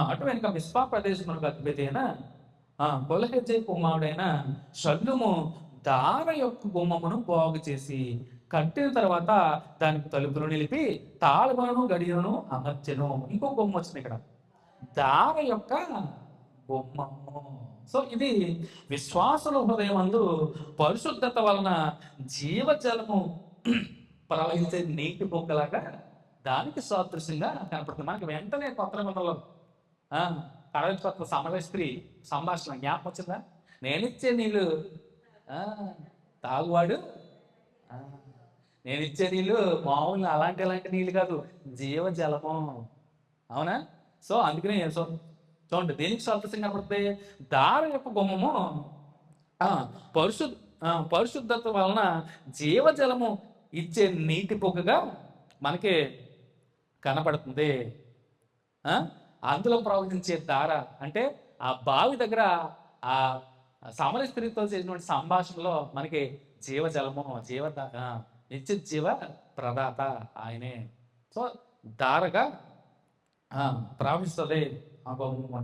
అటు వెనుక మిస్పా ప్రదేశమునకు అధిపతైన అయిన కొలహెజ్జే కుమారుడైన షల్లుము దార యొక్క గుమ్మమును బాగు చేసి కట్టిన తర్వాత దానికి తలుపులు నిలిపి తాళములను గడియలను అమర్చెను. ఇంకో బొమ్మ వచ్చింది ఇక్కడ. దార యొక్క బొమ్మము సో ఇది విశ్వాసుల అందు పరిశుద్ధత వలన జీవజలము ప్రవహించే నీటి బొగ్గలాగా దానికి సాదృశ్యంగా కనపడుతుంది. మనకి వెంటనే కొత్త నిబంధనలో కడలి సమర స్త్రీ సంభాషణ జ్ఞాపకం వచ్చిందా నేనిచ్చే నీళ్ళు. తాగువాడు. నేనిచ్చే నీళ్ళు మామూలు అలాంటి అలాంటి నీళ్ళు కాదు జీవజలము అవునా? సో అందుకనే సో చూడండి దేనికి స్వల్పసం కనపడుతుంది దారి యొక్క గుమ్మము పరిశు పరిశుద్ధ పరిశుద్ధత వలన జీవజలము ఇచ్చే నీటి పొగగా మనకి కనపడుతుంది. అందులో ప్రవహించే దార అంటే ఆ బావి దగ్గర ఆ సమర స్త్రీతో చేసినటువంటి సంభాషణలో మనకి జీవజలము జీవ నిత్య జీవ ప్రదాత ఆయనే. సో ధారగా ప్రవహిస్తుంది ఆ బొమ్మ